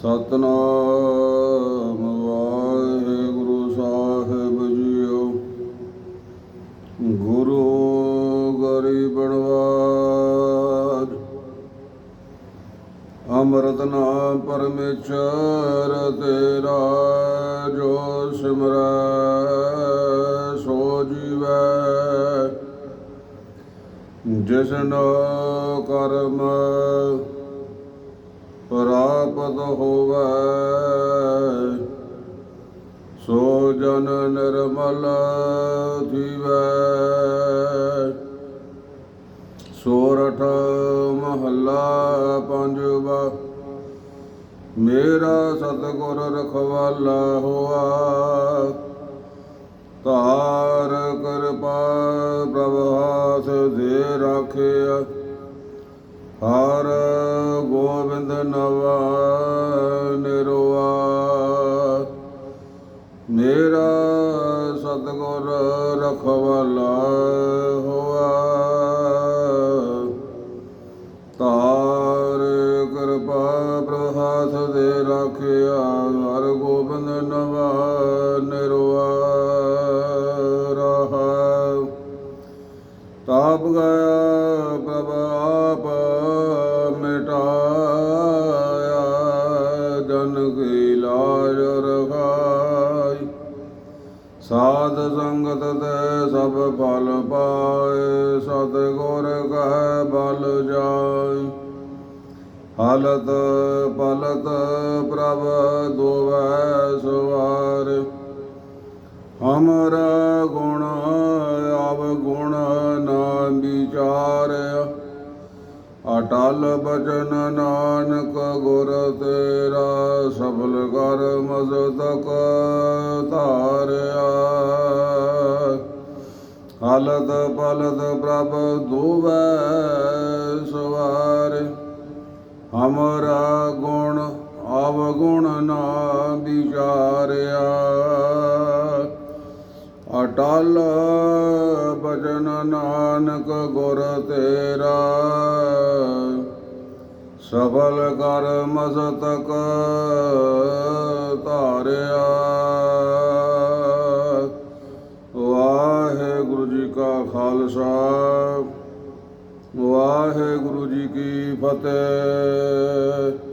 ਸਤਨਾਮ ਵਾਹਿਗੁਰੂ ਸਾਹਿਬ ਜੀਓ। ਗੁਰੂ ਗਰੀਬਣਵਾਰ ਅੰਮ੍ਰਿਤ ਨਾਮ ਪਰਮੇਸ਼ਰ ਤੇਰਾ ਜੋ ਸਿਮਰੈ, ਸੋ ਜੀਵੈ। ਜਿਸਨੋ ਕਰਮ ਪ੍ਰਾਪਤ ਹੋਵੇ। ਸੋ ਜਨ ਨਿਰਮਲ ਥੀਵੈ। ਸੋਰਠ ਮਹੱਲਾ ਪੰਜਵਾ। ਮੇਰਾ ਸਤਿਗੁਰ ਰਖਵਾਲਾ ਹੋਆ। ਤਾਰ ਕਿਰਪਾ ਪ੍ਰਭਾਸ ਦੇ ਰਾਖਿਆ। ਹਰ ਗੋਬਿੰਦ ਨਵਾ ਨਿਰਵਾ ਮੇਰਾ ਸਤਿਗੁਰ ਰਖਵਾਲਾ ਹੋਆ। ਤਾਰ ਕਿਰਪਾ ਪ੍ਰਹਾਸ ਦੇ ਰੱਖਿਆ, ਹਰ ਗੋਬਿੰਦ ਨਵਾ ਨਿਰਵਾ ਰਹਾ। ਤਾਪ ਗਿਆ ਪ੍ਰਭ ਲਾਜ ਰਖਾਈ ਸਾਧ ਸੰਗਤ ਤੇ ਸਭ ਫਲ ਪਾਏ, ਸਤ ਗੁਰ ਕੈ ਬਲ ਜਾਈ। ਹਾਲਤ ਪਲਤ ਪ੍ਰਭ ਦੋਵੈ ਅਟਲ ਬਚਨ ਨਾਨਕ ਗੁਰ ਤੇਰਾ ਸਫਲ ਕਰ ਮਜ਼ ਤਕ ਧਾਰਿਆ। ਹਾਲਤ ਪਲਤ ਪ੍ਰਭ ਦੋਵੈ ਸਵਾਰ। ਹਮਰਾ ਗੁਣ ਅਵਗੁਣ ਨਾ ਵਿਚਾਰਿਆ। ਅਟਲ ਬਚਨ ਨਾਨਕ ਗੁਰ ਤੇਰਾ। ਸਫਲ ਕਰ ਮਸਤਕ ਧਾਰਿਆ। ਵਾਹਿਗੁਰੂ ਜੀ ਕਾ ਖਾਲਸਾ, ਵਾਹਿਗੁਰੂ ਜੀ ਕੀ ਫਤਿਹ।